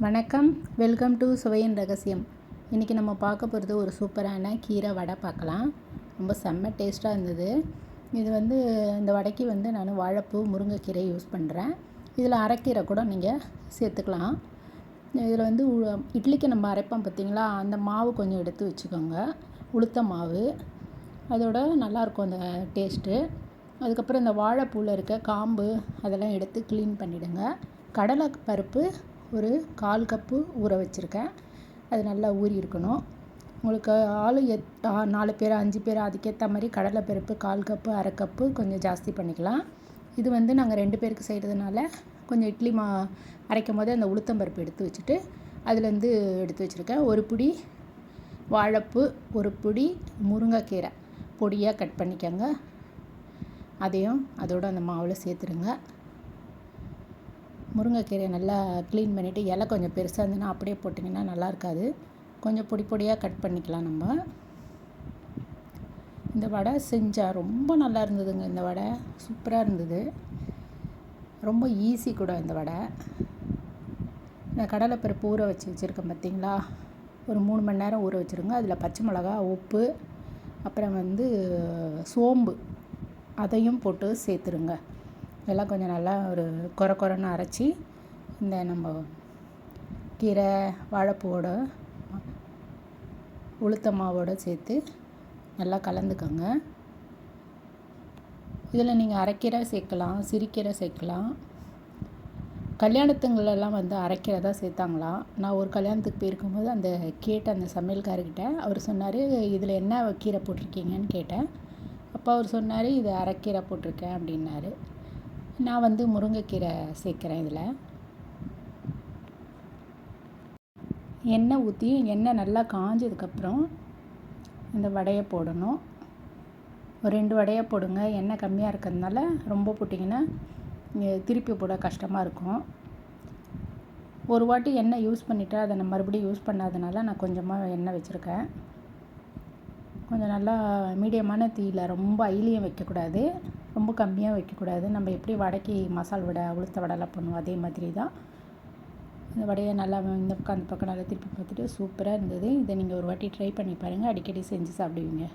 வணக்கம். Welcome to சுவையின் ரகசியம். இன்றைக்கி நம்ம பார்க்க போகிறது ஒரு சூப்பரான கீரை வடை பார்க்கலாம். ரொம்ப செம்ம டேஸ்ட்டாக இருந்தது. இது வந்து இந்த வடைக்கு வந்து நான் வாழைப்பூ முருங்கைக்கீரை யூஸ் பண்ணுறேன் இதில் அரைக்கீரை கூட நீங்கள் சேர்த்துக்கலாம். இதில் வந்து உ- இட்லிக்கு நம்ம அரைப்போம் பார்த்தீங்களா அந்த மாவு கொஞ்சம் எடுத்து வச்சுக்கோங்க. உளுத்த மாவு. அதோட நல்லாயிருக்கும் அந்த டேஸ்ட்டு அதுக்கப்புறம் இந்த வாழைப்பூவில் இருக்க காம்பு அதெல்லாம் எடுத்து க்ளீன் பண்ணிவிடுங்க கடலை பருப்பு ஒரு கால் கப்பு ஊற வச்சுருக்கேன். அது நல்லா ஊறி இருக்கணும். உங்களுக்கு ஆள் எத் ஆ, நாலு பேர் அஞ்சு பேர் அதுக்கேற்ற மாதிரி கடலை பருப்பு கால் கப்பு அரை கப்பு கொஞ்சம் ஜாஸ்தி பண்ணிக்கலாம். இது வந்து நாங்கள் ரெண்டு பேருக்கு செய்கிறதுனால கொஞ்சம் இட்லி மா அரைக்கும் போதே அந்த உளுத்தம்பருப்பு எடுத்து வச்சுட்டு அதுலேருந்து எடுத்து வச்சுருக்கேன். ஒரு பிடி வாழைப்பு ஒரு பிடி முருங்கைக்கீரை. பொடியாக கட் பண்ணிக்கோங்க. அதையும் அதோடு அந்த மாவில் சேர்த்துருங்க. முருங்கைக்கீரையை நல்லா க்ளீன் பண்ணிவிட்டு இலை கொஞ்சம் பெருசாக இருந்ததுன்னா அப்படியே போட்டிங்கன்னா நல்லா இருக்காது. கொஞ்சம் பொடி பொடியாக கட் பண்ணிக்கலாம் நம்ம. இந்த வடை செஞ்சால் ரொம்ப நல்லா இருந்ததுங்க இந்த வடை. சூப்பராக இருந்தது. ரொம்ப ஈஸி கூட இந்த வடை. இந்த கடலைப்பருப்பு ஊற வச்சு வச்சுருக்கேன் பார்த்தீங்களா ஒரு மூணு மணி நேரம் ஊற வச்சுருங்க. அதில் பச்சை மிளகா உப்பு அப்புறம் வந்து சோம்பு அதையும் போட்டு சேர்த்துருங்க. எல்லாம் கொஞ்சம் நல்லா ஒரு கொர கொரன்னு அரைச்சி இந்த நம்ம கீரை வாழைப்பூவோட உளுத்த மாவோட சேர்த்து நல்லா கலந்துக்கோங்க. இதில் நீங்கள் அரைக்கீரை சேர்க்கலாம் சிரிக்கீரை சேர்க்கலாம். கல்யாணத்துங்களெல்லாம் வந்து அரைக்கீரை தான் சேர்த்தாங்களாம். நான் ஒரு கல்யாணத்துக்கு போயிருக்கும்போது அந்த கேட்டேன் அந்த சமையல்காரர்கிட்ட அவர் சொன்னார் இதில் என்ன கீரை போட்டிருக்கீங்கன்னு கேட்டேன். அப்போ அவர் சொன்னார் இது அரைக்கீரை போட்டிருக்கேன் அப்படின்னாரு. நான் வந்து முருங்கைக்கீரை சேர்க்குறேன் இதில். எண்ணெய் ஊற்றி எண்ணெய் நல்லா காஞ்சதுக்கப்புறம் இந்த வடையை போடணும். ஒரு ரெண்டு வடையை போடுங்க. எண்ணெய் கம்மியாக இருக்கிறதுனால ரொம்ப போட்டிங்கன்னா திருப்பி போட கஷ்டமாக இருக்கும். ஒரு வாட்டி எண்ணெய் யூஸ் பண்ணிவிட்டு அதை நான் மறுபடியும் யூஸ் பண்ணாதனால நான் கொஞ்சமாக எண்ணெய் வச்சுருக்கேன். கொஞ்சம் நல்லா மீடியமான தீயில் ரொம்ப ஐலியும் வைக்கக்கூடாது. ரொம்ப கம்மியாக வைக்கக்கூடாது. நம்ம எப்படி வடைக்கு மசால் வடை உளுத்த வடைலாம் பண்ணுவோம் அதே மாதிரி தான். இந்த வடையை நல்லா இந்த பக்கம் அந்த பக்கம் நல்லா திருப்பி பார்த்துட்டு சூப்பராக இருந்தது. இதை நீங்கள் ஒரு வாட்டி ட்ரை பண்ணி பாருங்கள் அடிக்கடி செஞ்சு சாப்பிடுவீங்க.